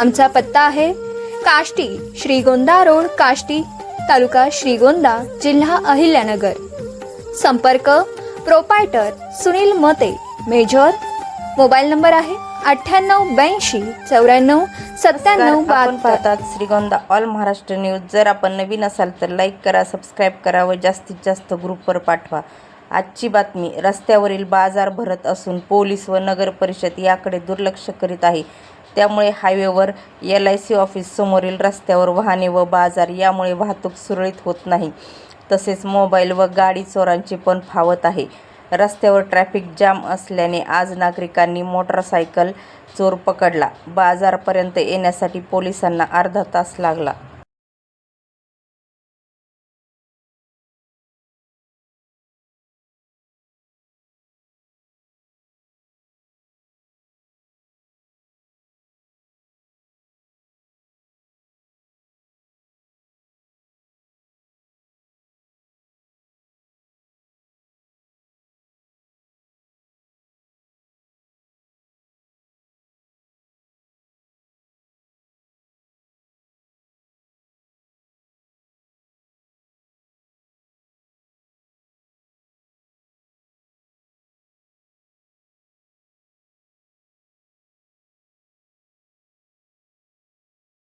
आमचा पत्ता आहे काष्टी श्रीगोंदा रोड काष्टी तालुका श्रीगोंदा जिल्हा अहिल्यानगर. संपर्क प्रोपायटर सुनील मते मेजर. मोबाईल नंबर आहे अठ्ठ्याण्णव ब्याऐंशी चौऱ्याण्णव सत्त्याण्णव पाहतात श्रीगोंदा ऑल महाराष्ट्र न्यूज. जर आपण नवीन असाल तर लाईक करा सबस्क्राईब करा व जास्तीत जास्त ग्रुपवर पाठवा. आजची बातमी रस्त्यावरील बाजार भरत असून पोलीस व नगर परिषद याकडे दुर्लक्ष करीत आहे. त्यामुळे हायवेवर एल आय सी ऑफिससमोरील रस्त्यावर वाहने व बाजार यामुळे वाहतूक सुरळीत होत नाही. तसेच मोबाईल व गाडी चोरांची पण फावत आहे. रस्त्यावर ट्रॅफिक जाम असल्याने आज नागरिकांनी मोटरसायकल चोर पकडला. बाजारपर्यंत येण्यासाठी पोलिसांना अर्धा तास लागला.